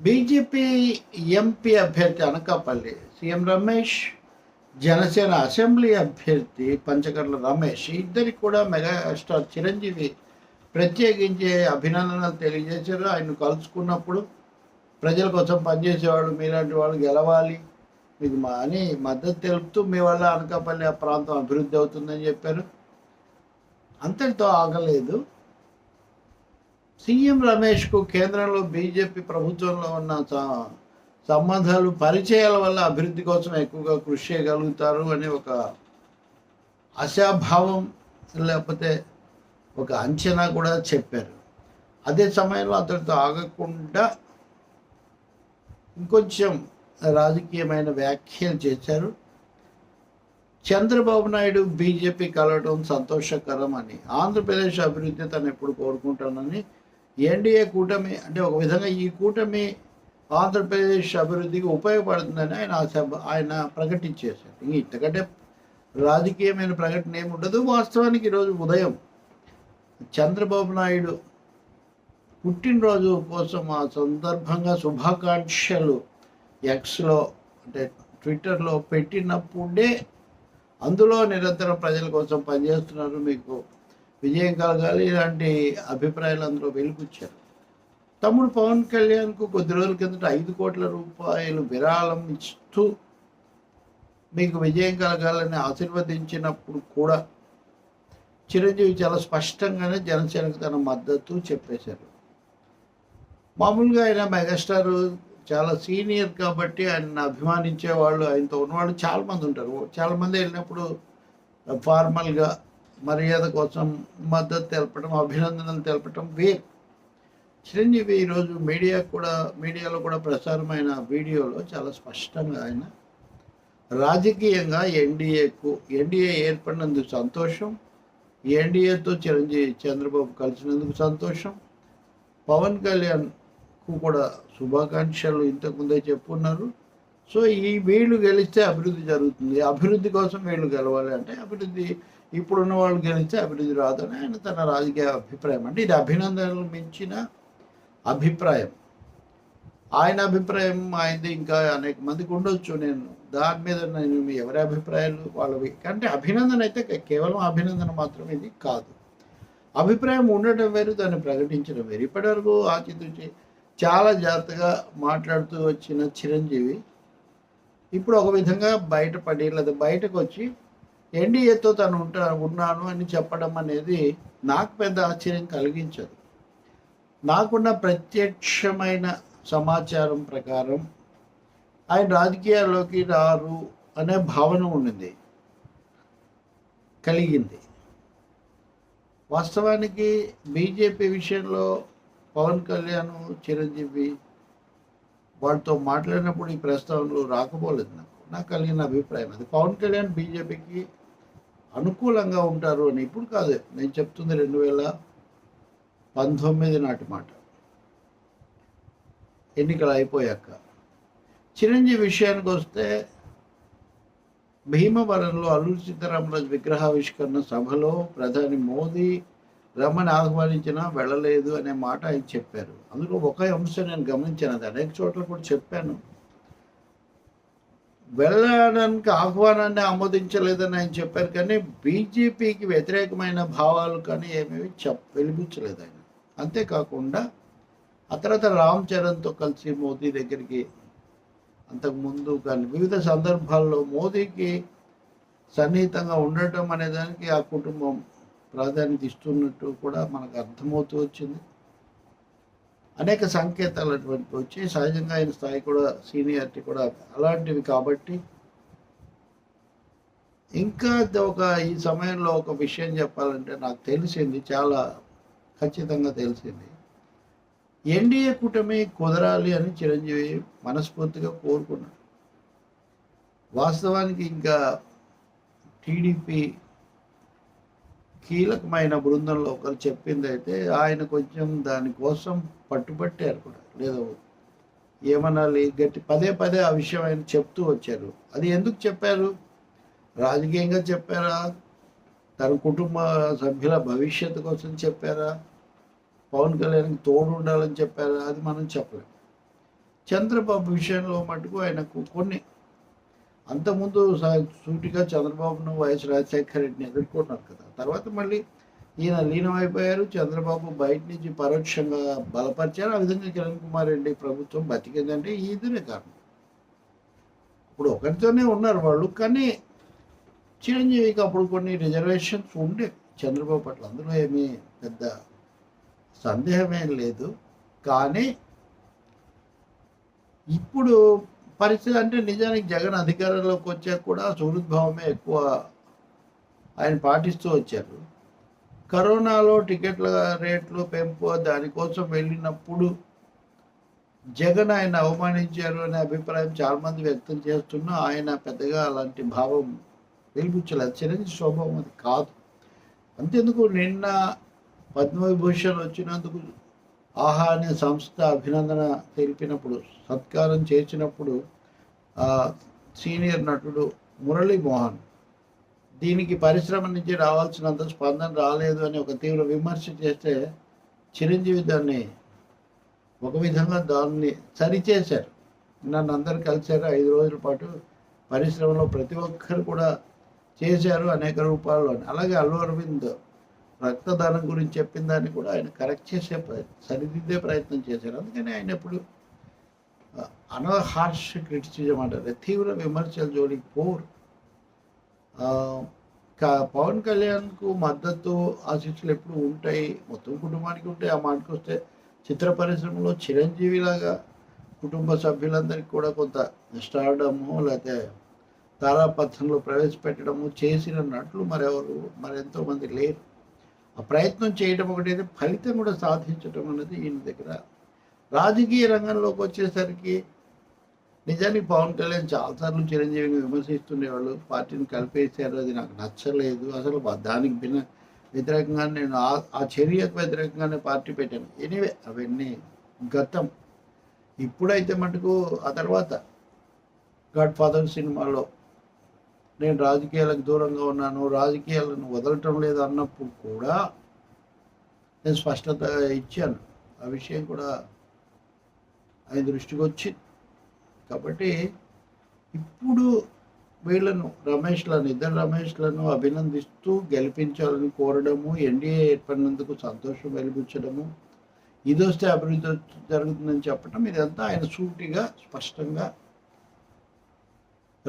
BJP MP అభ్యర్థి Anakapalli CM Ramesh Janasena assembly అభ్యర్థి పంచకర్ల రమేష్ ఇద్దరికి కూడా మెగాస్టార్ చిరంజీవి ప్రత్యేకించి అభినందనలు తెలియజేశారు. ఆయన కలుసుకున్నప్పుడు ప్రజల కోసం పనిచేసేవాళ్ళు మీలాంటి వాళ్ళు గెలవాలి మీకు మా అని మద్దతు తెలుపుతూ మీ వల్ల అనకాపల్లి ఆ ప్రాంతం అభివృద్ధి అవుతుందని చెప్పారు. అంతటితో ఆగలేదు. సీఎం రమేష్కు కేంద్రంలో బీజేపీ ప్రభుత్వంలో ఉన్న సంబంధాలు పరిచయాల వల్ల అభివృద్ధి కోసం ఎక్కువగా కృషి చేయగలుగుతారు అనే ఒక ఆశాభావం లేకపోతే ఒక అంచనా కూడా చెప్పారు. అదే సమయంలో అతడితో ఆగకుండా ఇంకొంచెం రాజకీయమైన వ్యాఖ్యలు చేశారు. చంద్రబాబు నాయుడు బీజేపీ కలవడం సంతోషకరం అని. ఆంధ్రప్రదేశ్ అభివృద్ధి తను ఎప్పుడు కోరుకుంటానని ఎన్డీఏ కూటమి అంటే ఒక విధంగా ఈ కూటమి ఆంధ్రప్రదేశ్ అభివృద్ధికి ఉపయోగపడుతుందని ఆయన ఆయన ప్రకటించేశారు. ఇంతకంటే రాజకీయమైన ప్రకటన ఏమి ఉండదు. వాస్తవానికి ఈరోజు ఉదయం చంద్రబాబు నాయుడు పుట్టినరోజు కోసం ఆ సందర్భంగా శుభాకాంక్షలు ఎక్స్లో అంటే ట్విట్టర్లో పెట్టినప్పుడే అందులో నిరంతరం ప్రజల కోసం పనిచేస్తున్నారు. మీకు విజయం కలగాలి ఇలాంటి అభిప్రాయాలు అందులో వెలుగుచ్చారు తమ్ముడు పవన్ కళ్యాణ్కు కొద్ది రోజుల కిందట ఐదు కోట్ల రూపాయలు విరాళం ఇస్తూ మీకు విజయం కలగాలని ఆశీర్వదించినప్పుడు కూడా చిరంజీవి చాలా స్పష్టంగానే జనసేనకు తన మద్దతు చెప్పేశారు. మామూలుగా ఆయన మెగాస్టార్ చాలా సీనియర్ కాబట్టి ఆయన అభిమానించే వాళ్ళు ఆయనతో ఉన్నవాళ్ళు చాలామంది ఉంటారు. చాలామంది వెళ్ళినప్పుడు ఫార్మల్గా మర్యాద కోసం మద్దతు తెలపడం అభినందనలు తెలపడం వే చిరంజీవి ఈరోజు మీడియా కూడా మీడియాలో కూడా ప్రసారమైన వీడియోలో చాలా స్పష్టంగా ఆయన రాజకీయంగా ఎన్డీఏకు ఎన్డీఏ ఏర్పడినందుకు సంతోషం ఎన్డీఏతో చిరంజీవి చంద్రబాబు కలిసినందుకు సంతోషం పవన్ కళ్యాణ్కు కూడా శుభాకాంక్షలు ఇంతకుముందే చెప్పున్నారు. సో ఈ వీళ్ళు గెలిస్తే అభివృద్ధి జరుగుతుంది. అభివృద్ధి కోసం వీళ్ళు గెలవాలి అంటే అభివృద్ధి ఇప్పుడున్న వాళ్ళు గెలిస్తే అభివృద్ధి రాదని ఆయన తన రాజకీయ అభిప్రాయం అంటే ఇది అభినందనలు మించిన అభిప్రాయం. ఆయన అభిప్రాయం ఆయనది ఇంకా అనేక మందికి ఉండొచ్చు. నేను దాని మీద నేను మీ ఎవరి అభిప్రాయాలు వాళ్ళవి. అంటే అభినందన అయితే కేవలం అభినందన మాత్రమే ఇది కాదు. అభిప్రాయం ఉండటం వేరు దాన్ని ప్రకటించడం వేరు. ఇప్పటివరకు ఆచితూచి చాలా జాగ్రత్తగా మాట్లాడుతూ వచ్చిన చిరంజీవి ఇప్పుడు ఒక విధంగా బయటపడి లేదా బయటకు వచ్చి ఎన్డీఏతో తను ఉంటా ఉన్నాను అని చెప్పడం అనేది నాకు పెద్ద ఆశ్చర్యం కలిగించదు. నాకున్న ప్రత్యక్షమైన సమాచారం ప్రకారం ఆయన రాజకీయాల్లోకి రారు అనే భావన ఉండింది కలిగింది. వాస్తవానికి బీజేపీ విషయంలో పవన్ కళ్యాణ్ చిరంజీవి వాళ్ళతో మాట్లాడినప్పుడు ఈ ప్రస్తావనలు రాకపోలేదు నాకు. నాకు కలిగిన అభిప్రాయం అది. పవన్ కళ్యాణ్ బీజేపీకి అనుకూలంగా ఉంటారు అని ఇప్పుడు కాదు. నేను చెప్తుంది రెండు వేల పంతొమ్మిది నాటి మాట. ఎన్నికలు అయిపోయాక. చిరంజీవి విషయానికి వస్తే భీమవరంలో అల్లూరి సీతారామరాజు విగ్రహావిష్కరణ సభలో ప్రధాని మోదీ రమ్మని ఆహ్వానించినా వెళ్ళలేదు అనే మాట ఆయన చెప్పారు. అందులో ఒక అంశం నేను గమనించాను. అది అనేక చోట్ల కూడా చెప్పాను. వెళ్ళడానికి ఆహ్వానాన్ని ఆమోదించలేదని ఆయన చెప్పారు కానీ బీజేపీకి వ్యతిరేకమైన భావాలు కానీ ఏమేమి చెప్ వెలిపించలేదు ఆయన. అంతేకాకుండా ఆ తర్వాత రామ్ చరణ్తో కలిసి మోదీ దగ్గరికి అంతకుముందు కానీ వివిధ సందర్భాల్లో మోదీకి సన్నిహితంగా ఉండటం అనే దానికి ఆ కుటుంబం ప్రాధాన్యత ఇస్తున్నట్టు కూడా మనకు అర్థమవుతూ వచ్చింది. అనేక సంకేతాలు అటువంటి వచ్చి సహజంగా ఆయన స్థాయి కూడా సీనియారిటీ కూడా అలాంటివి కాబట్టి ఇంకా ఒక ఈ సమయంలో ఒక విషయం చెప్పాలంటే నాకు తెలిసింది చాలా ఖచ్చితంగా తెలిసింది. ఎన్డీఏ కూటమి కుదరాలి అని చిరంజీవి మనస్ఫూర్తిగా కోరుకున్నాడు. వాస్తవానికి ఇంకా టీడీపీ కీలకమైన బృందంలో ఒకరు చెప్పింది అయితే ఆయన కొంచెం దానికోసం పట్టుబట్టారు కూడా లేదా ఏమనాలి గట్టి పదే పదే ఆ విషయం ఆయన చెప్తూ వచ్చారు. అది ఎందుకు చెప్పారు? రాజకీయంగా చెప్పారా? తన కుటుంబ సభ్యుల భవిష్యత్తు కోసం చెప్పారా? పవన్ కళ్యాణ్కి తోడు ఉండాలని చెప్పారా? అది మనం చెప్పలేము చంద్రబాబు విషయంలో మటుకు ఆయనకు కొన్ని అంతకుముందు సా- సూటిగా చంద్రబాబును వైఎస్ రాజశేఖర రెడ్డిని ఎదుర్కొన్నారు కదా. తర్వాత మళ్ళీ ఈయన లీనమైపోయారు చంద్రబాబు బయట నుంచి పరోక్షంగా బలపరిచారు. ఆ విధంగా కిరణ్ కుమార్ రెడ్డి ప్రభుత్వం బతికిందంటే ఇదినే కారణం. ఇప్పుడు ఒకరితోనే ఉన్నారు వాళ్ళు కానీ చిరంజీవికి అప్పుడు కొన్ని రిజర్వేషన్స్ ఉండే. చంద్రబాబు పట్ల అందులో ఏమీ పెద్ద సందేహమేం లేదు. కానీ ఇప్పుడు పరిస్థితి అంటే నిజానికి జగన్ అధికారంలోకి వచ్చాక కూడా సుహృద్భావమే ఎక్కువ ఆయన పాటిస్తూ వచ్చారు. కరోనాలో టికెట్ల రేట్లు పెంపు దానికోసం వెళ్ళినప్పుడు జగన్ ఆయన అవమానించారు అనే అభిప్రాయం చాలామంది వ్యక్తం చేస్తున్నా ఆయన పెద్దగా అలాంటి భావం వెలిపించలేదు చిరంజీవి స్వభావం అది కాదు. అంతెందుకు నిన్న పద్మవిభూషణ్ వచ్చినందుకు ఆహా అనే సంస్థ అభినందన తెలిపినప్పుడు సత్కారం చేసినప్పుడు ఆ, సీనియర్ నటుడు మురళీ మోహన్ దీనికి పరిశ్రమ నుంచి రావాల్సినంత స్పందన రాలేదు అని ఒక తీవ్ర విమర్శ చేస్తే చిరంజీవి దాన్ని ఒక విధంగా దాన్ని సరిచేశారు. నన్ను అందరు కలిశారు. ఐదు రోజుల పాటు పరిశ్రమలో ప్రతి ఒక్కరు కూడా చేశారు అనేక రూపాల్లో. అలాగే అల్లు అరవింద్ రక్తదానం గురించి చెప్పిన దాన్ని కూడా ఆయన కరెక్ట్ చేసే సరిదిద్దే ప్రయత్నం చేశారు. అందుకని ఆయన ఎప్పుడు అన హార్ష్ క్రిటిసిజం అంటారు. తీవ్ర విమర్శలు జోలికి పోరు. పవన్ కళ్యాణ్కు మద్దతు ఆశీస్సులు ఎప్పుడు ఉంటాయి? మొత్తం కుటుంబానికి ఉంటాయి. ఆ మాటకు వస్తే చిత్ర పరిశ్రమలో చిరంజీవిలాగా కుటుంబ సభ్యులందరికీ కూడా కొంత స్టార్డము లేకపోతే తారాపత్రంలో ప్రవేశపెట్టడము చేసిన నటులు మరెవరు మరెంతో మంది లేరు. ఆ ప్రయత్నం చేయడం ఒకటైతే ఫలితం కూడా సాధించడం అనేది ఈయన దగ్గర. రాజకీయ రంగంలోకి వచ్చేసరికి నిజానికి పవన్ కళ్యాణ్ చాలాసార్లు చిరంజీవిని విమర్శిస్తుండేవాళ్ళు. పార్టీని కలిపేశారు అది నాకు నచ్చలేదు. అసలు దానికి భిన్న వ్యతిరేకంగా నేను ఆ ఆ చర్యకు వ్యతిరేకంగానే పార్టీ పెట్టాను. ఎనీవే అవన్నీ గతం. ఇప్పుడైతే మటుకు ఆ తర్వాత గాడ్ ఫాదర్ సినిమాలో నేను రాజకీయాలకు దూరంగా ఉన్నాను రాజకీయాలను వదలటం లేదు అన్నప్పుడు కూడా నేను స్పష్టత ఇచ్చాను. ఆ విషయం కూడా ఆయన దృష్టికి వచ్చింది. కాబట్టి ఇప్పుడు వీళ్ళను రమేష్లను ఇద్దరు రమేష్లను అభినందిస్తూ గెలిపించాలని కోరడము ఎన్డీఏ ఏర్పడినందుకు సంతోషం వెలిపించడము ఇది వస్తే అభివృద్ధి జరుగుతుందని చెప్పడం ఇదంతా ఆయన సూటిగా స్పష్టంగా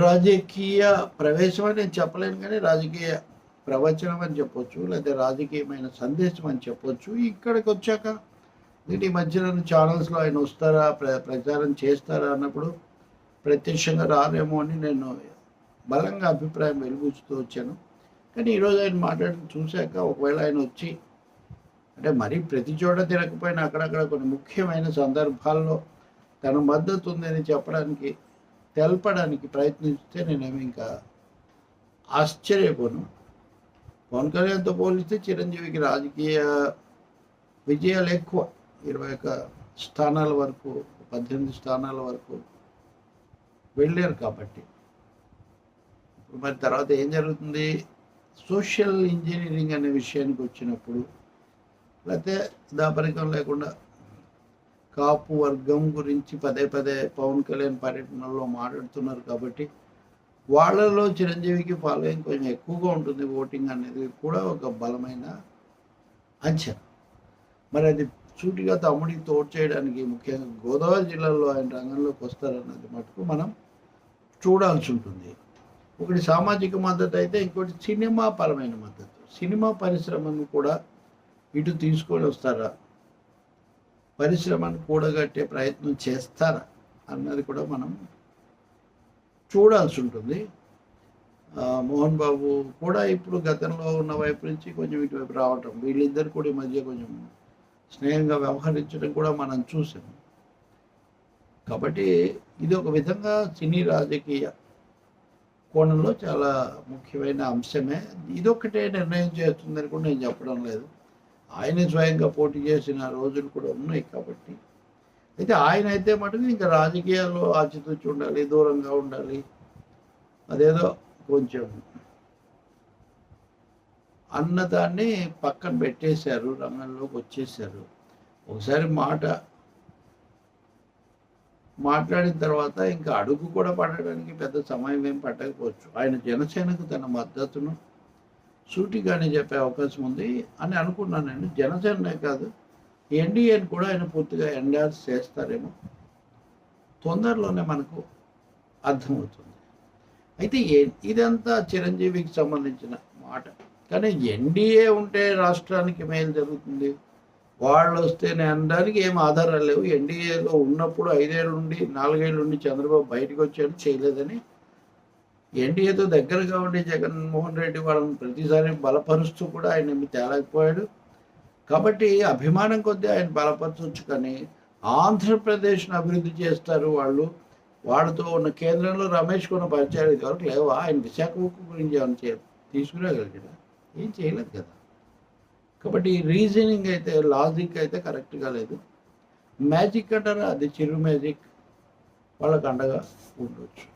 రాజకీయ ప్రవేశం అని నేను చెప్పలేను కానీ రాజకీయ ప్రవచనం అని చెప్పొచ్చు లేదా రాజకీయమైన సందేశం అని చెప్పొచ్చు. ఇక్కడికి వచ్చాక దీని మధ్యలో ఛానల్స్లో ఆయన వస్తారా ప్ర ప్రచారం చేస్తారా అన్నప్పుడు ప్రత్యక్షంగా రారేమో అని నేను బలంగా అభిప్రాయం వెలుగుస్తూ వచ్చాను. కానీ ఈరోజు ఆయన మాట్లాడిన చూశాక ఒకవేళ ఆయన వచ్చి అంటే మరీ ప్రతి చోట తిరగకపోయినా అక్కడక్కడ కొన్ని ముఖ్యమైన సందర్భాల్లో తన మద్దతు ఉందని చెప్పడానికి తెలపడానికి ప్రయత్నిస్తే నేనేమి ఇంకా ఆశ్చర్యపోను. పవన్ కళ్యాణ్తో పోలిస్తే చిరంజీవికి రాజకీయ విజయాలు ఎక్కువ. ఇరవై ఒక్క స్థానాల వరకు పద్దెనిమిది స్థానాల వరకు వెళ్ళారు కాబట్టి. ఇప్పుడు మరి తర్వాత ఏం జరుగుతుంది? సోషల్ ఇంజనీరింగ్ అనే విషయానికి వచ్చినప్పుడు లేకపోతే దాపరికం లేకుండా కాపు వర్గం గురించి పదే పదే పవన్ కళ్యాణ్ పర్యటనలో మాట్లాడుతున్నారు కాబట్టి వాళ్ళలో చిరంజీవికి ఫాలోయింగ్ కొంచెం ఎక్కువగా ఉంటుంది ఓటింగ్ అనేది కూడా ఒక బలమైన అంచనా. మరి అది సూటిగా తమ్ముడికి తోడు చేయడానికి ముఖ్యంగా గోదావరి జిల్లాలో ఆయన రంగంలోకి వస్తారన్నది మటుకు మనం చూడాల్సి ఉంటుంది. ఒకటి సామాజిక మద్దతు అయితే ఇంకోటి సినిమా పరమైన మద్దతు. సినిమా పరిశ్రమను కూడా ఇటు తీసుకొని వస్తారా? పరిశ్రమను కూడగట్టే ప్రయత్నం చేస్తారా అన్నది కూడా మనం చూడాల్సి ఉంటుంది. మోహన్ బాబు కూడా ఇప్పుడు గతంలో ఉన్న వైపు నుంచి కొంచెం ఇటువైపు రావటం వీళ్ళిద్దరు కూడా ఈ మధ్య కొంచెం స్నేహంగా వ్యవహరించడం కూడా మనం చూసాం. కాబట్టి ఇది ఒక విధంగా సినీ రాజకీయ కోణంలో చాలా ముఖ్యమైన అంశమే. ఇదొక్కటే నిర్ణయం చేస్తుందని కూడా నేను చెప్పడం లేదు. ఆయనే స్వయంగా పోటీ చేసిన రోజులు కూడా ఉన్నాయి కాబట్టి. అయితే ఆయన అయితే మటుకు ఇంకా రాజకీయాల్లో ఆచితూచి ఉండాలి దూరంగా ఉండాలి. అదేదో కొంచెం అన్నదాన్ని పక్కన పెట్టేశారు రంగంలోకి వచ్చేసారు ఒకసారి మాట మాట్లాడిన తర్వాత ఇంకా అడుగు కూడా పడడానికి పెద్ద సమయం ఏం పట్టకపోవచ్చు. ఆయన జనసేనకు తన మద్దతును సూటిగానే చెప్పే అవకాశం ఉంది అని అనుకున్నాను నేను. జనసేననే కాదు ఎన్డీఏని కూడా ఆయన పూర్తిగా ఎండార్స్ చేస్తారేమో. తొందరలోనే మనకు అర్థమవుతుంది. అయితే ఇదంతా చిరంజీవికి సంబంధించిన మాట. కానీ ఎన్డీఏ ఉంటే రాష్ట్రానికి మేలు జరుగుతుంది. వాళ్ళు వస్తేనే అనడానికి ఏం ఆధారాలు లేవు. ఎన్డీఏలో ఉన్నప్పుడు ఐదేళ్ళు ఉండి నాలుగేళ్ళు ఉండి చంద్రబాబు బయటకు వచ్చాడు చేయలేదని ఎన్డీఏతో దగ్గరగా ఉండే జగన్మోహన్ రెడ్డి వాళ్ళని ప్రతిసారి బలపరుస్తూ కూడా ఆయన తేలకపోయాడు. కాబట్టి అభిమానం కొద్దీ ఆయన బలపరచవచ్చు కానీ ఆంధ్రప్రదేశ్ను అభివృద్ధి చేస్తారు వాళ్ళు. వాళ్ళతో ఉన్న కేంద్రంలో రమేష్ కొన్న పరిచయాలు ఇదివరకు లేవా? ఆయన విశాఖ ఉక్కు గురించి ఏమైనా చే తీసుకురాగలిగాడా? ఏం చేయలేదు కదా. కాబట్టి రీజనింగ్ అయితే లాజిక్ అయితే కరెక్ట్గా లేదు. మ్యాజిక్ అంటారా? అది చిరు మ్యాజిక్. వాళ్ళకు అండగా ఉండొచ్చు.